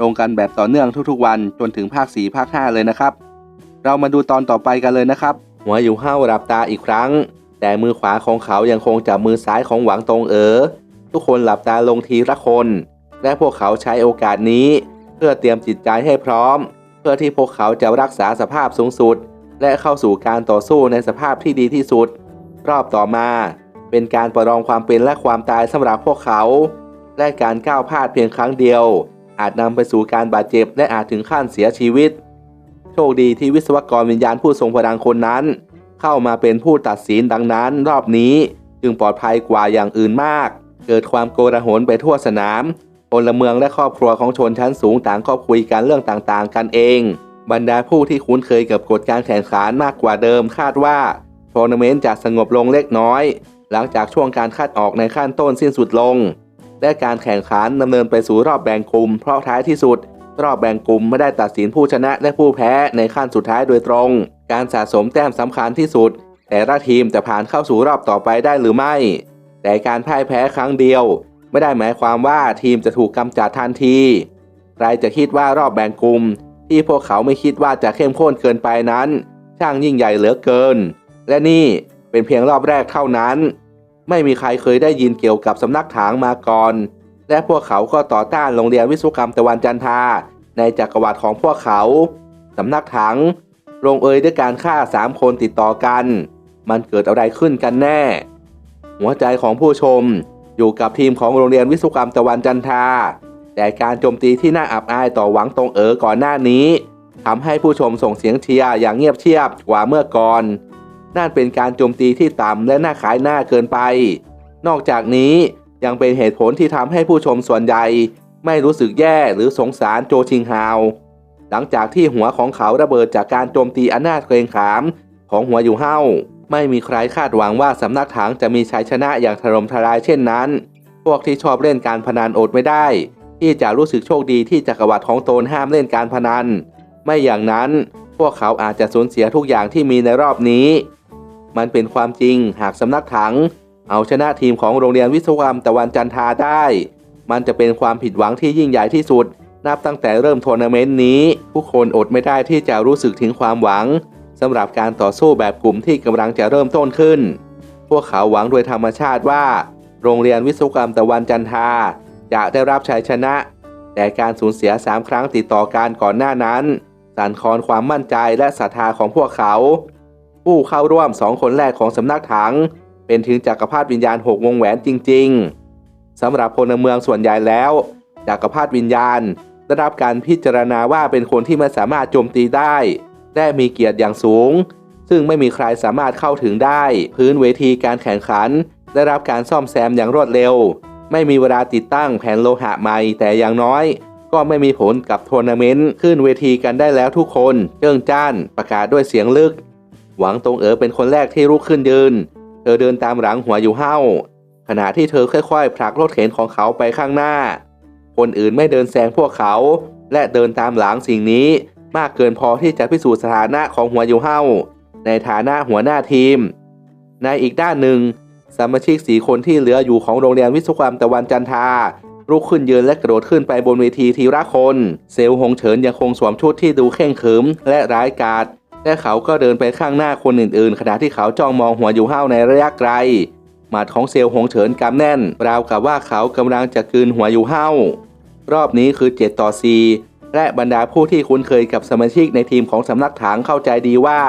ลงกันแบบต่อเนื่องทุกๆวันจนถึงภาค 4 ภาค 5 เลยนะครับ เรามาดูตอนต่อไปกันเลยนะครับ หัวอยู่ห้าวหลับตาอีกครั้ง แต่มือขวาของเขายังคงจับมือซ้ายของหวังตรงเอ๋อทุกคนหลับตาลงทีละคน และพวกเขาใช้โอกาสนี้ เพื่อเตรียมจิตใจให้พร้อม เพื่อที่พวกเขาจะรักษาสภาพสูงสุด และเข้าสู่การต่อสู้ในสภาพที่ดีที่สุด รอบต่อมา เป็นการประลองความเป็นและความตายสำหรับพวกเขา และการก้าวพลาดเพียงครั้งเดียว อาจนำไปสู่การบาดเจ็บและอาจถึงขั้นเสียชีวิต โชคดีที่วิศวกรวิญญาณผู้ทรงพลังคนนั้น เข้ามาเป็นผู้ตัดสินดังนั้น รอบนี้จึงปลอดภัยกว่าอย่างอื่นมาก เกิดความโกลาหลไปทั่วสนามพลเมืองและครอบครัวของชนชั้นสูงต่างก็คุยกันเรื่องต่างๆ กันเอง บรรดาผู้ที่คุ้นเคยกับกฎการแข่งขันมากกว่าเดิมคาดว่าทัวร์นาเมนต์จะสงบลงเล็กน้อย หลังจากช่วงการคัดออกในขั้นต้นสิ้นสุดลง และการแข่งขันดำเนินไปสู่รอบแบ่งกลุ่ม เพราะท้ายที่สุด รอบแบ่งกลุ่มไม่ได้ตัดสินผู้ชนะและผู้แพ้ในขั้นสุดท้ายโดยตรง การสะสมแต้มสำคัญที่สุด แต่ละทีมจะผ่านเข้าสู่รอบต่อไปได้หรือไม่ แต่การพ่ายแพ้ครั้งเดียว ไม่ได้หมายความว่าทีมจะถูกกำจัดทันทีใครจะคิดว่ารอบแบ่งกลุ่ม ที่พวกเขาไม่คิดว่าจะเข้มข้นเกินไปนั้น ช่างยิ่งใหญ่เหลือเกิน และนี่เป็นเพียงรอบแรกเท่านั้น ไม่มีใครเคยได้ยินเกี่ยวกับสำนักถางมาก่อน และพวกเขาก็ต่อต้านโรงเรียนวิศวกรรมตะวันจันทราในจักรวรรดิของพวกเขา สำนักถัง ลงเอยด้วยการฆ่าสามคนติดต่อกัน มันเกิดอะไรขึ้นกันแน่ หัวใจของผู้ชมอยู่กับทีมของโรงเรียนวิศวกรรมตะวันจันทราแต่การโจมตีที่น่าอับอายต่อหวังตรงเอ๋อก่อนหน้านี้ทำให้ผู้ชมส่งเสียงเชียร์อย่างเงียบเชียบกว่าเมื่อก่อน นั่นเป็นการโจมตีที่ต่ำและน่าขายหน้าเกินไป นอกจากนี้ยังเป็นเหตุผลที่ทำให้ผู้ชมส่วนใหญ่ ไม่รู้สึกแย่หรือสงสารโจชิงฮาว หลังจากที่หัวของเขาระเบิดจากการโจมตีอันน่าเกรงขามของหัวอยู่เฮ้า ไม่มีใครคาดหวังว่าสำนักถังจะมีชัยชนะอย่างถล่มทลายเช่นนั้น พวกที่ชอบเล่นการพนันอดไม่ได้ ที่จะรู้สึกโชคดีที่จักรวรรดิของตนห้ามเล่นการพนัน ไม่อย่างนั้นพวกเขาอาจจะสูญเสียทุกอย่างที่มีในรอบนี้ มันเป็นความจริงหากสำนักถัง เอาชนะทีมของโรงเรียนวิศวกรรมตะวันจันทาได้ มันจะเป็นความผิดหวังที่ยิ่งใหญ่ที่สุด นับตั้งแต่เริ่มทัวร์นาเมนต์นี้ ผู้คนอดไม่ได้ที่จะรู้สึกถึงความหวังสำหรับการต่อสู้แบบกลุ่มที่กำลังจะเริ่มต้นขึ้น พวกเขาหวังโดยธรรมชาติว่า โรงเรียนวิศวกรรมตะวันจันทาจะได้รับชัยชนะ แต่การสูญเสียสามครั้งติดต่อกันก่อนหน้านั้น สั่นคลอนความมั่นใจและศรัทธาของพวกเขา ผู้เข้าร่วมสองคนแรกของสำนักถัง เป็นถึงจักรพรรดิวิญญาณหกวงแหวนจริง ๆสำหรับพลเมืองส่วนใหญ่แล้วจักรพรรดิวิญญาณได้รับการพิจารณาว่าเป็นคนที่ไม่สามารถโจมตีได้ และมีเกียรติอย่างสูง ซึ่งไม่มีใครสามารถเข้าถึงได้ พื้นเวทีการแข่งขัน ได้รับการซ่อมแซมอย่างรวดเร็ว ไม่มีเวลาติดตั้งแผ่นโลหะใหม่แต่อย่างน้อย ก็ไม่มีผลกับทัวร์นาเมนต์ขึ้นเวทีกันได้แล้วทุกคน เจิ้งจ้านประกาศด้วยเสียงลึก หวังตงเอ๋อเป็นคนแรกที่ลุกขึ้นยืน เธอเดินตามหลังหัวอยู่เห้าขณะที่เธอค่อยๆผลักรถเข็นของเขาไปข้างหน้า คนอื่นไม่เดินแซงพวกเขา และเดินตามหลังสิ่งนี้ มากเกินพอที่จะพิสูจน์สถานะของหัวอยู่เห้าในฐานะหัวหน้าทีม ในอีกด้านหนึ่ง สมาชิกสีคนที่เหลืออยู่ของโรงเรียนวิศวกรรมตะวันจันทาลุกขึ้นยืนและกระโดดขึ้นไปบนเวทีทีละคน เซลล์หงเฉินยังคงสวมชุดที่ดูเข่งขรึมและร้ายกาจ และเขาก็เดินไปข้างหน้าคนอื่นๆ ขณะที่เขาจ้องมองหัวอยู่เห้าในระยะไกล หมัดของเซลล์หงเฉินกำแน่น ราวกับว่าเขากำลังจะกืนหัวอยู่เห้ารอบนี้คือ 7 ต่อ 4 และบรรดาผู้ที่คุ้นเคยกับสมาชิกในทีมของสำนักถังเข้าใจดีว่า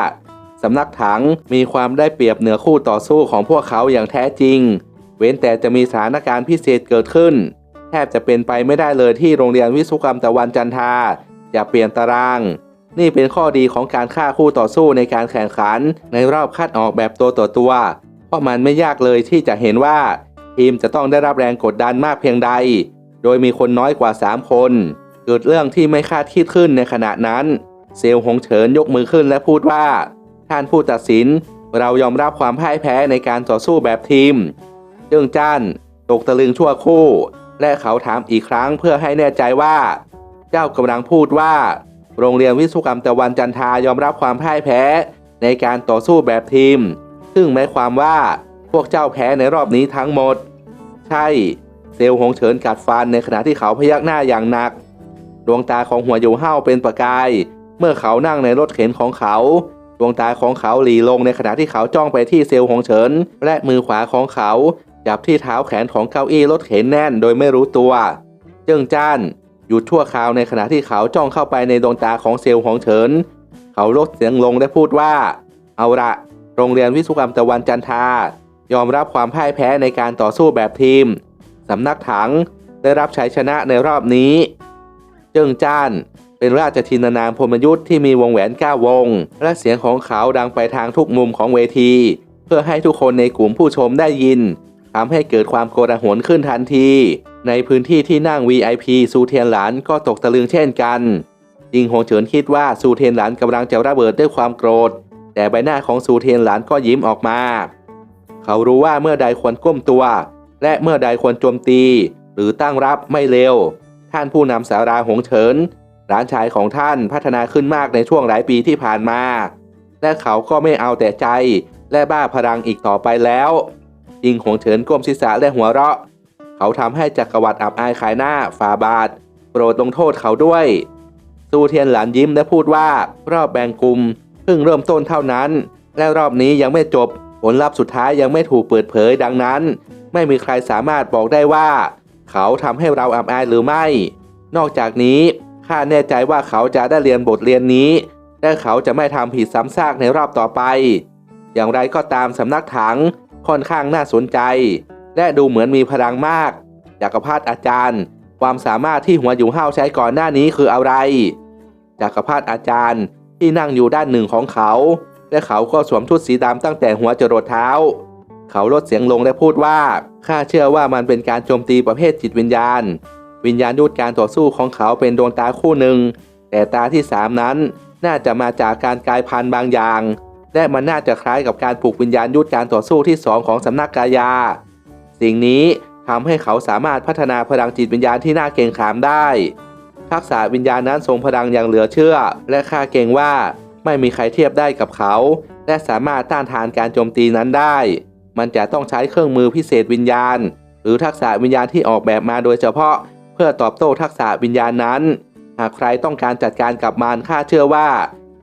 สำนักถังมีความได้เปรียบเหนือคู่ต่อสู้ของพวกเขาอย่างแท้จริง เว้นแต่จะมีสถานการณ์พิเศษเกิดขึ้น แทบจะเป็นไปไม่ได้เลยที่โรงเรียนวิศวกรรมตะวันจันทราจะเปลี่ยนตาราง นี่เป็นข้อดีของการฆ่าคู่ต่อสู้ในการแข่งขัน ในรอบคัดออกแบบตัวต่อตัว เพราะมันไม่ยากเลยที่จะเห็นว่า ทีมจะต้องได้รับแรงกดดันมากเพียงใด โดยมีคนน้อยกว่า 3 คน เกิดเรื่องที่ไม่คาดคิดขึ้นในขณะนั้น เซลล์หงเฉินยกมือขึ้นและพูดว่า ท่านผู้ตัดสิน เรายอมรับความพ่ายแพ้ในการต่อสู้แบบทีมเจิ้งจ้านตกตะลึงชั่วคู่ และเขาถามอีกครั้งเพื่อให้แน่ใจว่า เจ้ากำลังพูดว่า โรงเรียนวิศวกรรมตะวันจันทายอมรับความพ่ายแพ้ในการต่อสู้แบบทีม ซึ่งหมายความว่าพวกเจ้าแพ้ในรอบนี้ทั้งหมด ใช่ เซลล์หงเฉินกัดฟันในขณะที่เขาพยักหน้าอย่างหนัก ดวงตาของหัวอยู่เห้าเป็นประกาย เมื่อเขานั่งในรถเข็นของเขา ดวงตาของเขาหลีลงในขณะที่เขาจ้องไปที่เซลล์หงเฉิน และมือขวาของเขาจับที่เท้าแขนของเก้าอี้รถเข็นแน่นโดยไม่รู้ตัว เจิ้งจ้าน หยุดชั่วคราวในขณะที่เขาจ้องเข้าไปในดวงตาของเซลล์หงเฉิน เขาลดเสียงลงและพูดว่า เอาละโรงเรียนวิศวกรรมตะวันจันทา ยอมรับความพ่ายแพ้ในการต่อสู้แบบทีม สำนักถังได้รับชัยชนะในรอบนี้ เจิ้งจ้าน เป็นราชทินานามพลยุทธ์ที่มีวงแหวนก้าวง และเสียงของเขาดังไปทางทุกมุมของเวที เพื่อให้ทุกคนในกลุ่มผู้ชมได้ยินทำให้เกิดความโกลาหลขึ้นทันที ในพื้นที่ที่นั่ง VIP ซูเทียนหลานก็ตกตะลึงเช่นกัน จิงหงเฉินคิดว่าซูเทียนหลานกำลังจะระเบิดด้วยความโกรธ แต่ใบหน้าของซูเทียนหลานก็ยิ้มออกมา เขารู้ว่าเมื่อใดควรก้มตัว และเมื่อใดควรโจมตี หรือตั้งรับไม่เร็ว ท่านผู้นำสาราหงเฉินหลานชายของท่านพัฒนาขึ้นมากในช่วงหลายปีที่ผ่านมา และเขาก็ไม่เอาแต่ใจ และบ้าพลังอีกต่อไปแล้วจิงหงเฉินก้มศีรษะและหัวเราะ เขาทำให้จักรวรรดิอับอายขายหน้าฝ่าบาท โปรดลงโทษเขาด้วยซูเทียนหลานยิ้มและพูดว่ารอบแบ่งกลุ่มเพิ่งเริ่มต้นเท่านั้น และรอบนี้ยังไม่จบ ผลลัพธ์สุดท้ายยังไม่ถูกเปิดเผยดังนั้น ไม่มีใครสามารถบอกได้ว่า เขาทำให้เราอับอายหรือไม่ นอกจากนี้ข้าแน่ใจว่าเขาจะได้เรียนบทเรียนนี้และเขาจะไม่ทำผิดซ้ำซากในรอบต่อไป อย่างไรก็ตามสำนักถังค่อนข้างน่าสนใจ และดูเหมือนมีพลังมากจักรพรรดิอาจารย์ ความสามารถที่หัวอยู่ห้าวใช้ก่อนหน้านี้คืออะไรจักรพรรดิอาจารย์ที่นั่งอยู่ด้านหนึ่งของเขา และเขาก็สวมชุดสีดำตั้งแต่หัวจรดเท้า เขาลดเสียงลงและพูดว่าข้าเชื่อว่ามันเป็นการโจมตีประเภทจิตวิญญาณ วิญญาณยุทธการต่อสู้ของเขาเป็นดวงตาคู่หนึ่ง แต่ตาที่สามนั้นน่าจะมาจากการกลายพันธุ์บางอย่าง และมันน่าจะคล้ายกับการปลูกวิญญาณยุทธการต่อสู้ที่สองของสำนักกายา สิ่งนี้ทำให้เขาสามารถพัฒนาพลังจิตวิญญาณที่น่าเกรงขามได้ ทักษะวิญญาณนั้นทรงพลังอย่างเหลือเชื่อ และข้าเกรงว่าไม่มีใครเทียบได้กับเขา และสามารถต้านทานการโจมตีนั้นได้ มันจะต้องใช้เครื่องมือพิเศษวิญญาณ หรือทักษะวิญญาณที่ออกแบบมาโดยเฉพาะ เพื่อตอบโต้ทักษะวิญญาณนั้น หากใครต้องการจัดการกับมันข้าเชื่อว่า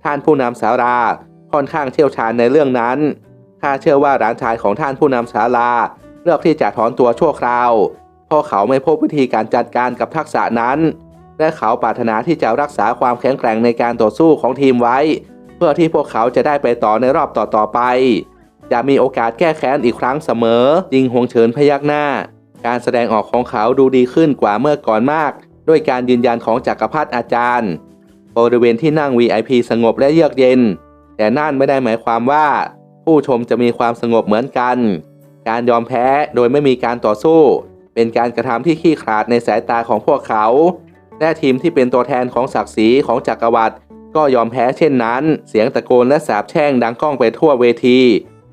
ท่านผู้นำสาราค่อนข้างเชี่ยวชาญในเรื่องนั้นข้าเชื่อว่าหลานชายของท่านผู้นำศาลา เลือกที่จะถอนตัวชั่วคราว เพราะเขาไม่พบวิธีการจัดการกับทักษะนั้น และเขาปรารถนาที่จะรักษาความแข็งแกร่งในการต่อสู้ของทีมไว้ เพื่อที่พวกเขาจะได้ไปต่อในรอบต่อๆไป จะมีโอกาสแก้แค้นอีกครั้งเสมอยิงหวงเฉินพยักหน้า การแสดงออกของเขาดูดีขึ้นกว่าเมื่อก่อนมาก ด้วยการยืนยันของจักรพรรดิอาจารย์บริเวณที่นั่ง VIP สงบและเยือกเย็น แต่นั่นไม่ได้หมายความว่า ผู้ชมจะมีความสงบเหมือนกัน การยอมแพ้โดยไม่มีการต่อสู้ เป็นการกระทำที่ขี้ขลาดในสายตาของพวกเขา และทีมที่เป็นตัวแทนของศักดิ์ศรีของจักรวรรดิก็ยอมแพ้เช่นนั้น เสียงตะโกนและสาบแช่งดังก้องไปทั่วเวที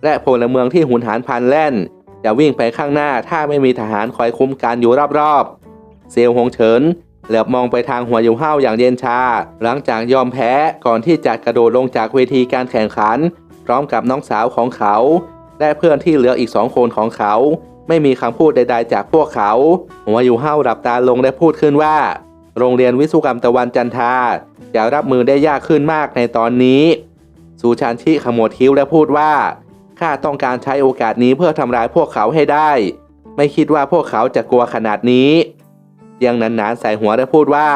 และพลเมืองที่หุนหารพันแล่น จะวิ่งไปข้างหน้าถ้าไม่มีทหารคอยคุ้มกันอยู่รอบๆ เซลหงเฉินเหลือบมองไปทางหัวอยู่ห้าวอย่างเย็นชา หลังจากยอมแพ้ก่อนที่จะกระโดดลงจากเวทีการแข่งขัน พร้อมกับน้องสาวของเขา และเพื่อนที่เหลืออีกสองคนของเขา ไม่มีคำพูดใด ๆ จากพวกเขาหัวอยู่ห้าหลับตาลงและพูดขึ้นว่า โรงเรียนวิศวกรรมตะวันจันทาจะรับมือได้ยากขึ้นมากในตอนนี้สูชานชิขมวดคิ้วและพูดว่าข้าต้องการใช้โอกาสนี้เพื่อทำลายพวกเขาให้ได้ ไม่คิดว่าพวกเขาจะกลัวขนาดนี้เสียงหนานๆใส่หัวและพูดว่า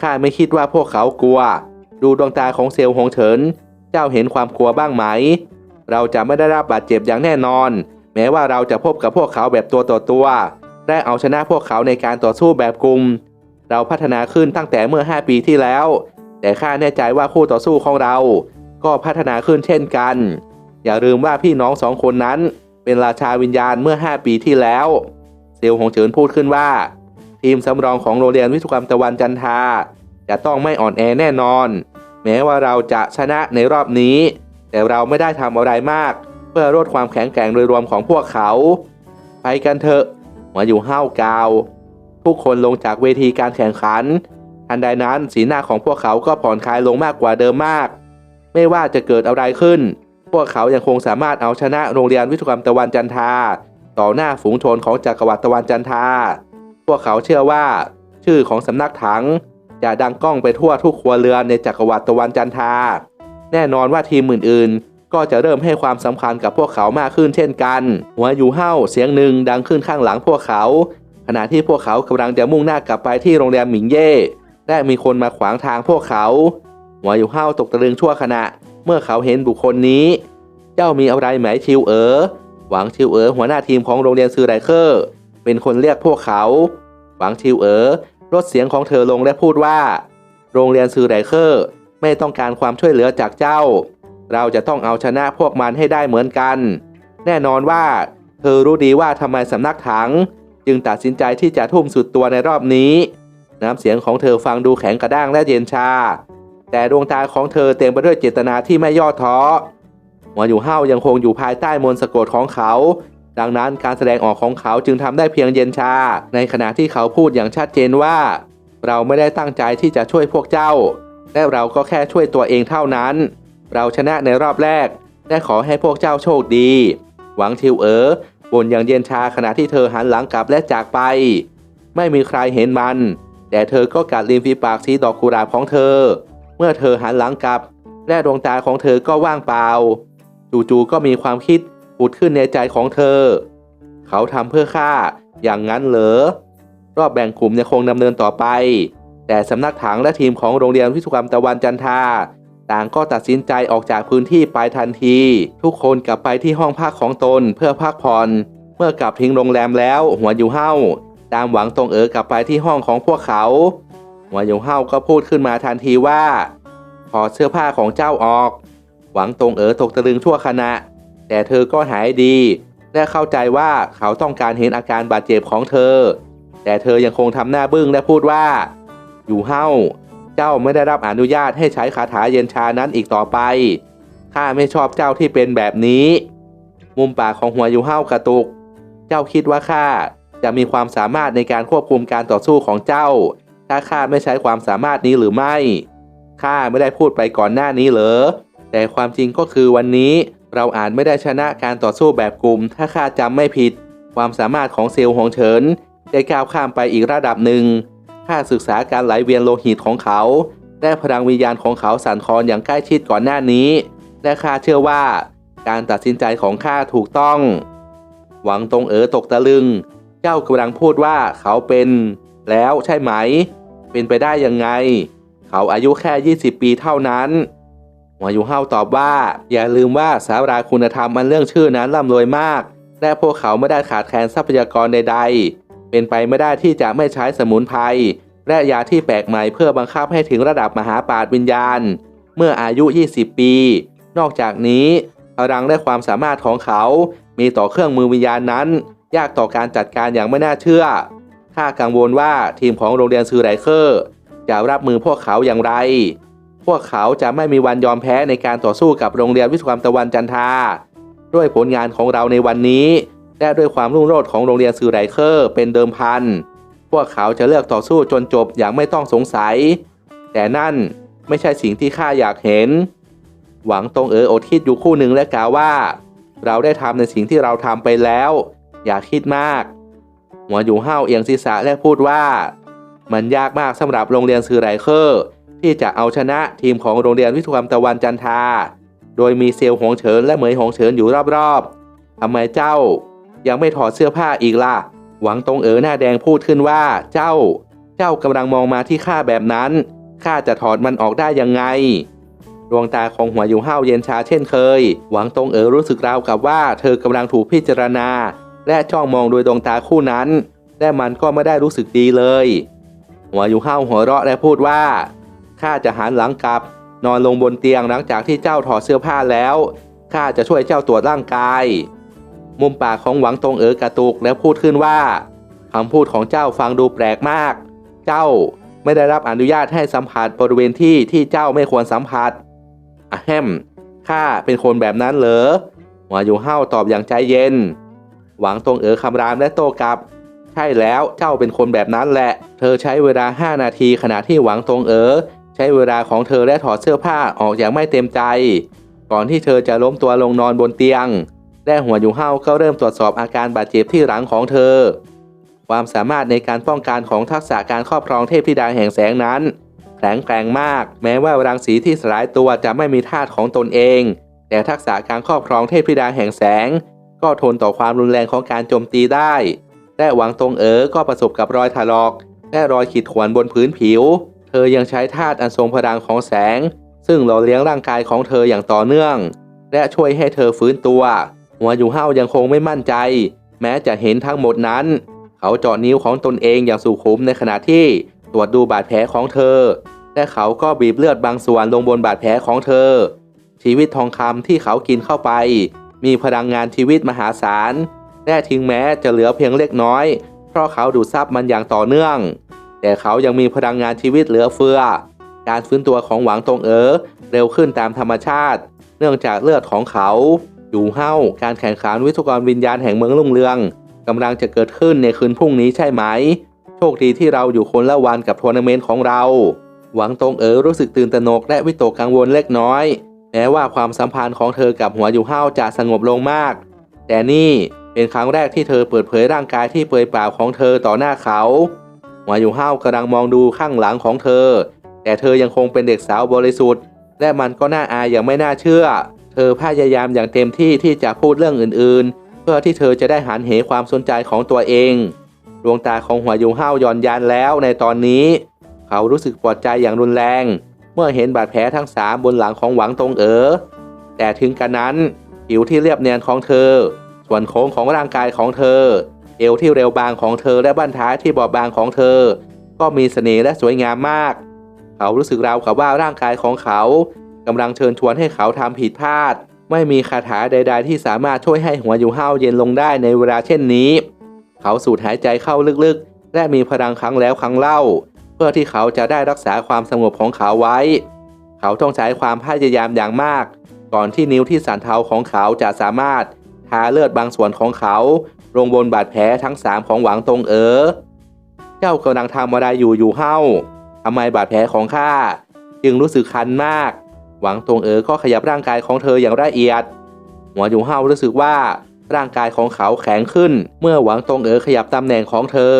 ข้าไม่คิดว่าพวกเขากลัว ดูดวงตาของเซลล์หงเฉิน เจ้าเห็นความกลัวบ้างไหม เราจะไม่ได้รับบาดเจ็บอย่างแน่นอน แม้ว่าเราจะพบกับพวกเขาแบบตัวต่อตัวและเอาชนะพวกเขาในการต่อสู้แบบกลุ่ม เราพัฒนาขึ้นตั้งแต่เมื่อ 5 ปีที่แล้ว แต่ข้าแน่ใจว่าคู่ต่อสู้ของเรา ก็พัฒนาขึ้นเช่นกัน อย่าลืมว่าพี่น้องสองคนนั้น เป็นราชาวิญญาณเมื่อ 5 ปีที่แล้ว เซลล์หงเฉินพูดขึ้นว่า ทีมสำรองของโรงเรียนวิศวกรรมตะวันจันทาจะต้องไม่อ่อนแอแน่นอน แม้ว่าเราจะชนะในรอบนี้ แต่เราไม่ได้ทำอะไรมาก เพื่อลดความแข็งแกร่งโดยรวมของพวกเขา ไปกันเถอะหัวอยู่ห้าวกาว ทุกคนลงจากเวทีการแข่งขัน ทันใดนั้นสีหน้าของพวกเขาก็ผ่อนคลายลงมากกว่าเดิมมาก ไม่ว่าจะเกิดอะไรขึ้น พวกเขายังคงสามารถเอาชนะโรงเรียนวิศวกรรมตะวันจันทา ต่อหน้าฝูงชนของจักรวรรดิตะวันจันทา พวกเขาเชื่อว่า ชื่อของสำนักถังจะดังก้องไปทั่วทุกครัวเรือนในจักรวรรดิตะวันจันทา แน่นอนว่าทีมอื่นๆ ก็จะเริ่มให้ความสำคัญกับพวกเขามากขึ้นเช่นกัน หัวอยู่เห้าเสียงหนึ่งดังขึ้นข้างหลังพวกเขา ขณะที่พวกเขากำลังจะมุ่งหน้ากลับไปที่โรงแรมหมิงเย่ได้มีคนมาขวางทางพวกเขา หัวอยู่เห้าตกตะลึงชั่วขณะ เมื่อเขาเห็นบุคคลนี้ เจ้ามีอะไรไหมชิวเอ๋อหวังชิวเอ๋อหัวหน้าทีมของโรงเรียนซือไรเคอร์ เป็นคนเรียกพวกเขา หวังชิวเอ๋อลดเสียงของเธอลงและพูดว่า โรงเรียนซือไรเคอร์ ไม่ต้องการความช่วยเหลือจากเจ้า เราจะต้องเอาชนะพวกมันให้ได้เหมือนกัน แน่นอนว่า เธอรู้ดีว่าทำไมสำนักถัง จึงตัดสินใจที่จะทุ่มสุดตัวในรอบนี้ น้ำเสียงของเธอฟังดูแข็งกระด้างและเย็นชา แต่ดวงตาของเธอเต็มไปด้วยเจตนาที่ไม่ย่อท้อหัวอยู่ห้ายังคงอยู่ภายใต้มนต์สะกดของเขาดังนั้นการแสดงออกของเขาจึงทำได้เพียงเย็นชา ในขณะที่เขาพูดอย่างชัดเจนว่า เราไม่ได้ตั้งใจที่จะช่วยพวกเจ้า และเราก็แค่ช่วยตัวเองเท่านั้น เราชนะในรอบแรก และขอให้พวกเจ้าโชคดี หวังทิวเอ๋อบนอย่างเย็นชาขณะที่เธอหันหลังกลับและจากไป ไม่มีใครเห็นมัน แต่เธอก็กัดริมฝีปากสีดอกกุหลาบของเธอ เมื่อเธอหันหลังกลับ และดวงตาของเธอก็ว่างเปล่า จู่ๆก็มีความคิดผุดขึ้นในใจของเธอ เขาทำเพื่อข้าอย่างนั้นเหรอรอบแบ่งกลุ่มยังคงดำเนินต่อไป แต่สำนักถังและทีมของโรงเรียนวิศวกรรมตะวันจันทาต่างก็ตัดสินใจออกจากพื้นที่ไปทันที ทุกคนกลับไปที่ห้องพักของตนเพื่อพักผ่อน เมื่อกลับทิ้งโรงแรมแล้ว หัวอยู่เห้าตามหวังตรงเอ๋อกลับไปที่ห้องของพวกเขา หัวอยู่เห้าก็พูดขึ้นมาทันทีว่าถอดเสื้อผ้าของเจ้าออก หวังตรงเอ๋อตกตะลึงชั่วขณะ แต่เธอก็หายดี และเข้าใจว่าเขาต้องการเห็นอาการบาดเจ็บของเธอ แต่เธอยังคงทำหน้าบึ้งและพูดว่า อยู่เฮ้า เจ้าไม่ได้รับอนุญาตให้ใช้คาถาเย็นชานั้นอีกต่อไป ข้าไม่ชอบเจ้าที่เป็นแบบนี้ มุมปากของหัวอยู่เฮ้ากระตุก เจ้าคิดว่าข้าจะมีความสามารถในการควบคุมการต่อสู้ของเจ้า ถ้าข้าไม่ใช้ความสามารถนี้หรือไม่ ข้าไม่ได้พูดไปก่อนหน้านี้เหรอ แต่ความจริงก็คือวันนี้เราอาจไม่ได้ชนะการต่อสู้แบบกลุ่ม ถ้าข้าจำไม่ผิด ความสามารถของเซลล์หงเฉินได้ก้าวข้ามไปอีกระดับหนึ่ง ข้าศึกษาการไหลเวียนโลหิตของเขา และพลังวิญญาณของเขาสั่นคลอนอย่างใกล้ชิดก่อนหน้านี้ และข้าเชื่อว่า การตัดสินใจของข้าถูกต้อง หวังตรงเอ๋อตกตะลึง เจ้ากำลังพูดว่าเขาเป็น แล้วใช่ไหม เป็นไปได้ยังไง เขาอายุแค่ 20 ปีเท่านั้นหัวยูเฮาตอบว่า อย่าลืมว่าสาราคุณธรรมอันเรื่องชื่อนั้นร่ำรวยมาก และพวกเขาไม่ได้ขาดแคลนทรัพยากรใดๆ เป็นไปไม่ได้ที่จะไม่ใช้สมุนไพรและยาที่แปลกใหม่เพื่อบังคับให้ถึงระดับมหาปราชญ์วิญญาณ เมื่ออายุ 20 ปี นอกจากนี้พลังและความสามารถของเขา มีต่อเครื่องมือวิญญาณนั้น ยากต่อการจัดการอย่างไม่น่าเชื่อ ข้ากังวลว่าทีมของโรงเรียนซือไรเคอร์ จะรับมือพวกเขาอย่างไร พวกเขาจะไม่มีวันยอมแพ้ในการต่อสู้กับโรงเรียนวิศวกรรมตะวันจันทา ด้วยผลงานของเราในวันนี้ และด้วยความรุ่งโรจน์ของโรงเรียนซือไรเคอร์เป็นเดิมพัน พวกเขาจะเลือกต่อสู้จนจบอย่างไม่ต้องสงสัย แต่นั่นไม่ใช่สิ่งที่ข้าอยากเห็น หวังตรงเอ๋ออดคิดอยู่คู่หนึ่งและกล่าวว่า เราได้ทำในสิ่งที่เราทำไปแล้ว อย่าคิดมาก หัวอยู่ห้าวเอียงศีรษะและพูดว่า มันยากมากสำหรับโรงเรียนซือไรเคอร์ที่จะเอาชนะทีมของโรงเรียนวิศวกรรมตะวันจันทา โดยมีเซลล์หงเฉินและเหมยหงเฉินอยู่รอบๆทำไมเจ้า ยังไม่ถอดเสื้อผ้าอีกล่ะ หวังตรงเอ๋อหน้าแดงพูดขึ้นว่า เจ้า เจ้ากำลังมองมาที่ข้าแบบนั้น ข้าจะถอดมันออกได้ยังไง ดวงตาของหัวอยู่ห้าวเย็นชาเช่นเคย หวังตรงเอ๋อรู้สึกราวกับว่า เธอกำลังถูกพิจารณา และจ้องมองโดยดวงตาคู่นั้น และมันก็ไม่ได้รู้สึกดีเลย หัวอยู่ห้าวหัวเราะและพูดว่าข้าจะหันหลังกลับ นอนลงบนเตียงหลังจากที่เจ้าถอดเสื้อผ้าแล้วข้าจะช่วยเจ้าตรวจร่างกาย มุมปากของหวังตรงเอ๋อกระตุกแล้วพูดขึ้นว่าคำพูดของเจ้าฟังดูแปลกมาก เจ้าไม่ได้รับอนุญาตให้สัมผัสบริเวณที่ที่เจ้าไม่ควรสัมผัสอะแฮมข้าเป็นคนแบบนั้นเหรอหัวอยู่เฮ้าตอบอย่างใจเย็น หวังตรงเอ๋อคำรามและโต้กลับ ใช่แล้วเจ้าเป็นคนแบบนั้นแหละ เธอใช้เวลา 5 นาทีขณะที่หวังตรงเอ๋อใช้เวลาของเธอและถอดเสื้อผ้าออกอย่างไม่เต็มใจ ก่อนที่เธอจะล้มตัวลงนอนบนเตียง และหัวอยู่เฮาก็เริ่มตรวจสอบอาการบาดเจ็บที่หลังของเธอ ความสามารถในการป้องกันของทักษะการครอบครองเทพธิดาแห่งแสงนั้นแข็งแกร่งมาก แม้ว่ารังสีที่สลายตัวจะไม่มีธาตุของตนเอง แต่ทักษะการครอบครองเทพธิดาแห่งแสง ก็ทนต่อความรุนแรงของการโจมตีได้และหวังตรงเอ๋อก็ประสบกับรอยถลอกและรอยขีดข่วนบนพื้นผิว เธอยังใช้ธาตุอันทรงพลังของแสง ซึ่งหล่อเลี้ยงร่างกายของเธออย่างต่อเนื่อง และช่วยให้เธอฟื้นตัว หัวอยู่เฮายังคงไม่มั่นใจ แม้จะเห็นทั้งหมดนั้น เขาเจาะนิ้วของตนเองอย่างสุขุมในขณะที่ตรวจดูบาดแผลของเธอ และเขาก็บีบเลือดบางส่วนลงบนบาดแผลของเธอ ชีวิตทองคำที่เขากินเข้าไป มีพลังงานชีวิตมหาศาลและทิ้งแม้จะเหลือเพียงเล็กน้อย เพราะเขาดูดซับมันอย่างต่อเนื่อง แต่เขายังมีพลังงานชีวิตเหลือเฟือ การฟื้นตัวของหวังตงเอ๋อเร็วขึ้นตามธรรมชาติ เนื่องจากเลือดของเขา อยู่เฮ้าการแข่งขันวิศวกรวิญญาณแห่งเมืองรุ่งเรืองกำลังจะเกิดขึ้นในคืนพรุ่งนี้ใช่ไหม โชคดีที่เราอยู่คนละวันกับทัวร์นาเมนต์ของเรา หวังตรงเอ๋อรู้สึกตื่นตระหนกและวิตกกังวลเล็กน้อย แม้ว่าความสัมพันธ์ของเธอกับหัวอยู่เฮ้าจะสงบลงมาก แต่นี่เป็นครั้งแรกที่เธอเปิดเผยร่างกายที่เปลือยเปล่าของเธอต่อหน้าเขาหัวอยู่เฮ้ากำลังมองดูข้างหลังของเธอ แต่เธอยังคงเป็นเด็กสาวบริสุทธิ์ และมันก็น่าอายอย่างไม่น่าเชื่อ เธอพยายามอย่างเต็มที่ที่จะพูดเรื่องอื่นๆ เพื่อที่เธอจะได้หันเหความสนใจของตัวเอง ดวงตาของหัวยูเฮาย่อนยานแล้วในตอนนี้ เขารู้สึกปวดใจอย่างรุนแรง เมื่อเห็นบาดแผลทั้งสามบนหลังของหวังตงเอ๋อแต่ถึงกันนั้นผิวที่เรียบเนียนของเธอ ส่วนโค้งของร่างกายของเธอ เอวที่เร็วบางของเธอและบั้นท้ายที่บอบบางของเธอ ก็มีเสน่ห์และสวยงามมาก เขารู้สึกราวกับว่าร่างกายของเขา กำลังเชิญชวนให้เขาทำผิดพลาด ไม่มีคาถาใด ๆ ที่สามารถช่วยให้หัวอยู่เฮาเย็นลงได้ในเวลาเช่นนี้ เขาสูดหายใจเข้าลึกๆ และมีพลังครั้งแล้วครั้งเล่า เพื่อที่เขาจะได้รักษาความสงบของเขาไว้ เขาต้องใช้ความพยายามอย่างมาก ก่อนที่นิ้วที่สันเทาของเขาจะสามารถทาเลือดบางส่วนของเขาลงบนบาดแผลทั้งสามของหวังตงเอ๋อ เจ้ากำลังทำอะไรอยู่อยู่เฮ้าทำไมบาดแผลของข้าจึงรู้สึกคันมาก หวังตงเอ๋อก็ขยับร่างกายของเธออย่างละเอียดหัวอยู่เฮารู้สึกว่าร่างกายของเขาแข็งขึ้น เมื่อหวังตงเอ๋อขยับตำแหน่งของเธอ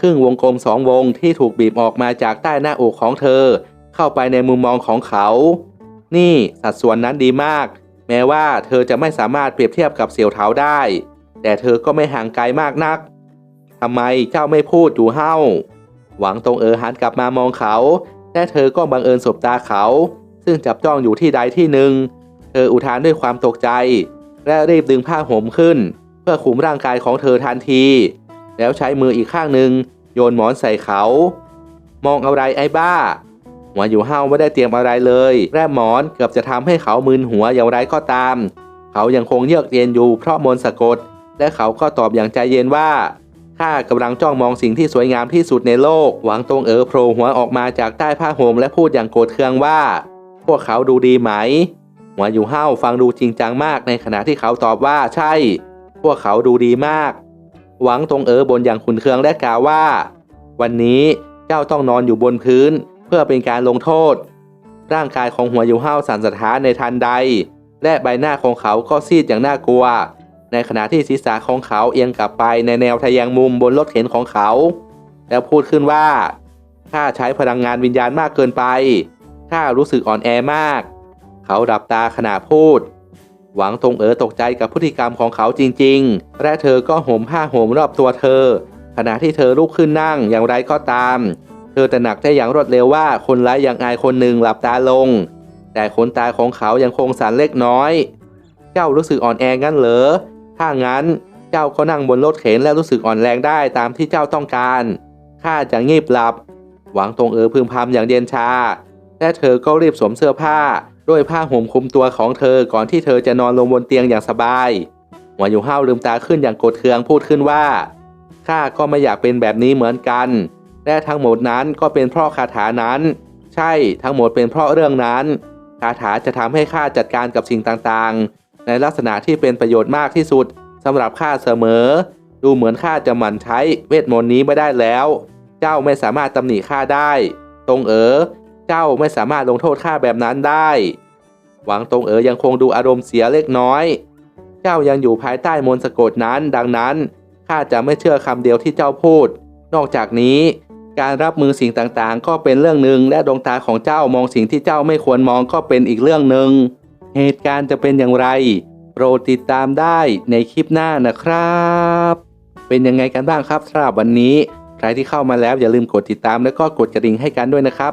ครึ่งวงกลมสองวงที่ถูกบีบออกมาจากใต้หน้าอกของเธอ เข้าไปในมุมมองของเขา นี่สัดส่วนนั้นดีมาก แม้ว่าเธอจะไม่สามารถเปรียบเทียบกับเสี่ยวเถาได้ แต่เธอก็ไม่ห่างไกลมากนักทำไมเจ้าไม่พูดอยู่เฮาหวังตงเอ๋อหันกลับมามองเขาและเธอก็บังเอิญสบตาเขา ซึ่งจับจ้องอยู่ที่ใดที่หนึ่ง เธออุทานด้วยความตกใจ และรีบดึงผ้าห่มขึ้น เพื่อคุมร่างกายของเธอทันที แล้วใช้มืออีกข้างหนึ่งโยนหมอนใส่เขา มองอะไรไอ้บ้าหัวอยู่เฮาไม่ได้เตรียมอะไรเลย แร่หมอนเกือบจะทำให้เขามึนหัวอย่างไรก็ตาม เขายังคงเยือกเย็นอยู่เพราะมนสะกด และเขาก็ตอบอย่างใจเย็นว่าข้ากำลังจ้องมองสิ่งที่สวยงามที่สุดในโลก หวังตรงเอ๋อโผล่หัวออกมาจากใต้ผ้าห่มและพูดอย่างโกรธเคืองว่า พวกเขาดูดีไหมหัวอยู่เฮ้าฟังดูจริงจังมากในขณะที่เขาตอบว่าใช่ พวกเขาดูดีมาก หวังตรงเอ๋อบนอย่างขุนเคืองและกล่าวว่า วันนี้เจ้าต้องนอนอยู่บนพื้น เพื่อเป็นการลงโทษ ร่างกายของหัวอยู่เฮ้าสั่นสะท้านในทันใด และใบหน้าของเขาก็ซีดอย่างน่ากลัว ในขณะที่ศีรษะของเขาเอียงกลับไปในแนวทะแยงมุมบนรถเข็นของเขา แล้วพูดขึ้นว่าข้าใช้พลังงานวิญญาณมากเกินไป ข้ารู้สึกอ่อนแอมาก เขาดับตาขณะพูด หวังตรงเอ๋อตกใจกับพฤติกรรมของเขาจริง ๆ และเธอก็ห่มผ้าห่มรอบตัวเธอ ขณะที่เธอลุกขึ้นนั่งอย่างไรก็ตาม เธอตระหนักได้อย่างรวดเร็วว่าคนร้ายอย่างอายคนหนึ่งหลับตาลง แต่ขนตาของเขายังคงสั่นเล็กน้อย เจ้ารู้สึกอ่อนแองั้นเหรอ ถ้างั้นเจ้าก็นั่งบนรถเข็นและรู้สึกอ่อนแรงได้ตามที่เจ้าต้องการข้าจะงีบหลับ หวังตรงเอ๋อพึมพำอย่างเย็นชา และเธอก็รีบสวมเสื้อผ้า ด้วยผ้าห่มคลุมตัวของเธอก่อนที่เธอจะนอนลงบนเตียงอย่างสบายหัวอยู่ห้าวลืมตาขึ้นอย่างโกรธเคืองพูดขึ้นว่าข้าก็ไม่อยากเป็นแบบนี้เหมือนกัน และทั้งหมดนั้นก็เป็นเพราะคาถานั้น ใช่ทั้งหมดเป็นเพราะเรื่องนั้น คาถาจะทำให้ข้าจัดการกับสิ่งต่างๆ ในลักษณะที่เป็นประโยชน์มากที่สุดสำหรับข้าเสมอ ดูเหมือนข้าจะหมั่นใช้เวทมนต์นี้ไม่ได้แล้ว เจ้าไม่สามารถตำหนิข้าได้ ตรงเอ๋อ เจ้าไม่สามารถลงโทษข้าแบบนั้นได้ หวังตรงเอ๋อยังคงดูอารมณ์เสียเล็กน้อย เจ้ายังอยู่ภายใต้มนต์สะกดนั้น ดังนั้นข้าจะไม่เชื่อคำเดียวที่เจ้าพูด นอกจากนี้ การรับมือสิ่งต่างๆ ก็เป็นเรื่องหนึ่งและดวงตาของเจ้ามองสิ่งที่เจ้าไม่ควรมองก็เป็นอีกเรื่องหนึ่งเหตุการณ์จะเป็นอย่างไร โปรดติดตามได้ในคลิปหน้านะครับ เป็นยังไงกันบ้างครับสำหรับวันนี้ ใครที่เข้ามาแล้วอย่าลืมกดติดตามแล้วก็กดกระดิ่งให้กันด้วยนะครับ